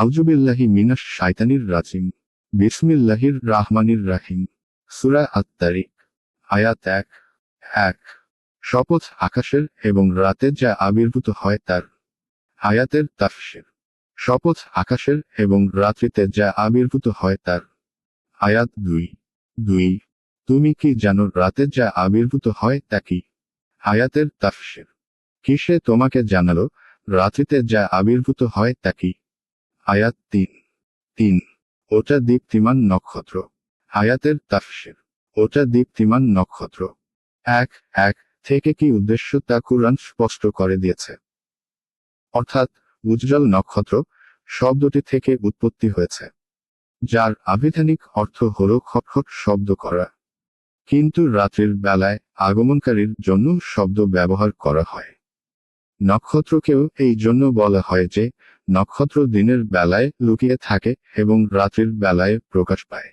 আউজুবিল্লাহি মিনাস শাইতানির রাজিম, বিসমিল্লাহির রাহমানির রাহিম। সুরা আত্মারিক আয়াত এক এক। শপথ আকাশের এবং রাতে যা আবির্ভূত হয় তার। আয়াতের তাফসির, শপথ আকাশের এবং রাত্রিতে যা আবির্ভূত হয় তার। আয়াত দুই দুই, তুমি কি জানো রাতে যা আবির্ভূত হয় তা কি? আয়াতের তাফসির, কিসে তোমাকে জানালো রাত্রিতে যা আবির্ভূত হয় তা কি? আয়াত তিন। তিন। ওটা দীপ্তিমান নক্ষত্র। আয়াতের তাফসির। ওটা দীপ্তিমান নক্ষত্র। এক এক, থেকে কি উদ্দেশ্য তা কুরআন স্পষ্ট করে দিয়েছে। অর্থাৎ, উজ্জ্বল নক্ষত্র শব্দটি থেকে উৎপত্তি হয়েছে। যার আবিধানিক অর্থ হল খটখট শব্দ করা। কিন্তু রাত্রির বেলায় আগমনকারীর জন্য শব্দ ব্যবহার করা হয়। নক্ষত্রকেও এই জন্য বলা হয় যে, নক্ষত্র দিনের বেলায় লুকিয়ে থাকে এবং রাত্রির বেলায় প্রকাশ পায়।